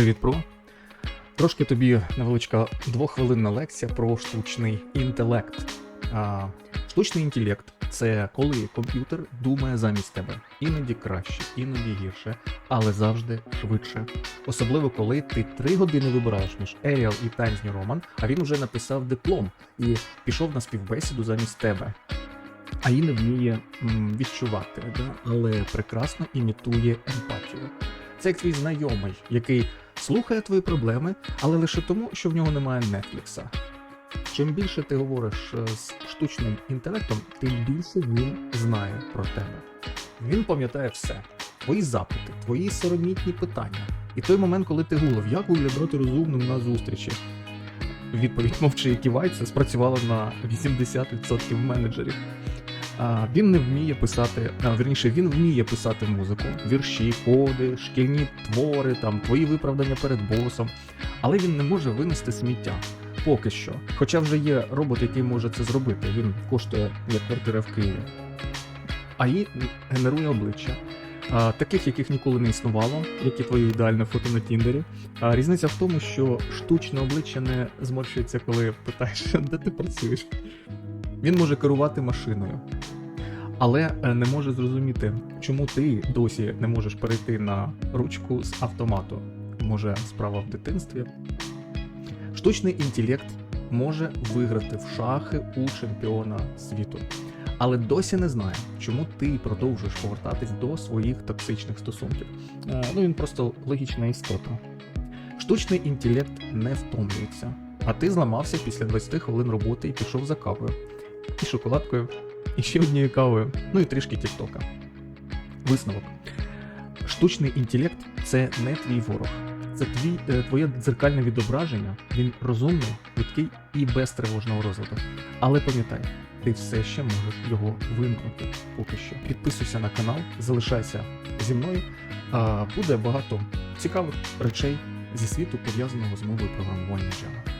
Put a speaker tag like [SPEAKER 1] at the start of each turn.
[SPEAKER 1] Привіт, про. Трошки тобі невеличка двохвилинна лекція про штучний інтелект. А, штучний інтелект це коли комп'ютер думає замість тебе. Іноді краще, іноді гірше, але завжди швидше. Особливо коли ти три години вибираєш між Arial і Times New Roman, а він уже написав диплом і пішов на співбесіду замість тебе. А і не вміє м, відчувати, да? але прекрасно імітує емпатію. Це як твій знайомий, який слухає твої проблеми, але лише тому, що в нього немає Нетфлікса. Чим більше ти говориш е, з штучним інтелектом, тим більше він знає про тебе. Він пам'ятає все: твої запити, твої соромітні питання. І той момент, коли ти гулив, як виглядати розумним на зустрічі. Відповідь мовчи і кивай, це спрацювало на 80% менеджерів. А, він не вміє писати, а, вірніше, він вміє писати музику, вірші, коди, шкільні твори, там твої виправдання перед босом, але він не може винести сміття. Поки що. Хоча вже є робот, який може це зробити. Він коштує як квартира в Києві. АІ генерує обличчя. А, таких, яких ніколи не існувало, як і твоє ідеальне фото на Тіндері. А, різниця в тому, що штучне обличчя не зморщується, коли питаєш, де ти працюєш. Він може керувати машиною, але е, не може зрозуміти, чому ти досі не можеш перейти на ручку з автомату. Може, справа в дитинстві. Штучний інтелект може виграти в шахи у чемпіона світу, але досі не знає, чому ти продовжуєш повертатись до своїх токсичних стосунків. Е, Ну він просто логічна істота. Штучний інтелект не втомлюється, а ти зламався після 20 хвилин роботи і пішов за кавою, і шоколадкою, і ще однією кавою, ну і трішки тіктока. Висновок. Штучний інтелект це не твій ворог. Це твій, е, твоє дзеркальне відображення. Він розумний, швидкий і без тривожного розладу. Але пам'ятай, ти все ще можеш його вимкнути поки що. Підписуйся на канал, залишайся зі мною. А, буде багато цікавих речей зі світу пов'язаного з мовою програмування Java.